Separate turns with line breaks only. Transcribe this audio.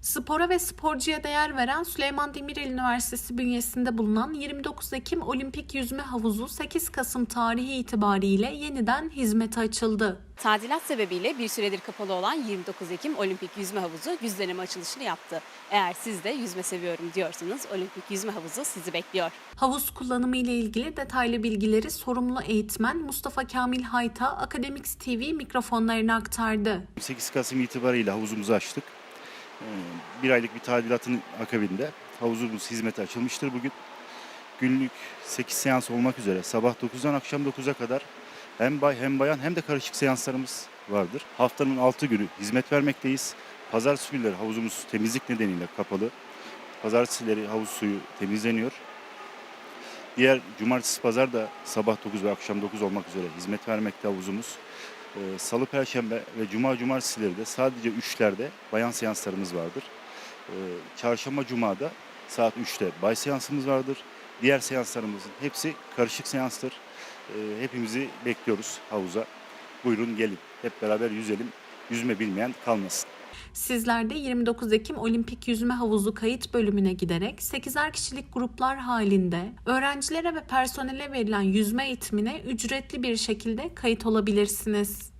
Spora ve sporcuya değer veren Süleyman Demirel Üniversitesi bünyesinde bulunan 29 Ekim Olimpik Yüzme Havuzu 8 Kasım tarihi itibariyle yeniden hizmete açıldı.
Tadilat sebebiyle bir süredir kapalı olan 29 Ekim Olimpik Yüzme Havuzu yüz deneme açılışını yaptı. Eğer siz de yüzme seviyorum diyorsanız Olimpik Yüzme Havuzu sizi bekliyor.
Havuz kullanımı ile ilgili detaylı bilgileri sorumlu eğitmen Mustafa Kamil Hayta Akademiks TV mikrofonlarına aktardı.
8 Kasım itibariyle havuzumuzu açtık. Ee, Bir aylık bir tadilatın akabinde havuzumuz hizmete açılmıştır bugün. Günlük 8 seans olmak üzere sabah 9'dan akşam 9'a kadar hem bay hem bayan hem de karışık seanslarımız vardır. Haftanın 6 günü hizmet vermekteyiz. Pazartesi günleri havuzumuz temizlik nedeniyle kapalı. Pazartesileri havuz suyu temizleniyor. Diğer cumartesi pazar da sabah 9 ve akşam 9 olmak üzere hizmet vermekte havuzumuz. Ee, Salı, Perşembe ve Cuma, Cumartesileri de sadece 3'lerde bayan seanslarımız vardır. Ee, Çarşamba, Cuma'da saat 3'te bay seansımız vardır. Diğer seanslarımızın hepsi karışık seanstır. Ee, Hepimizi bekliyoruz havuza. Buyurun gelin. Hep beraber yüzelim. Yüzme bilmeyen kalmasın.
Sizler de 29 Ekim Olimpik Yüzme Havuzu kayıt bölümüne giderek 8'er kişilik gruplar halinde öğrencilere ve personele verilen yüzme eğitimine ücretli bir şekilde kayıt olabilirsiniz.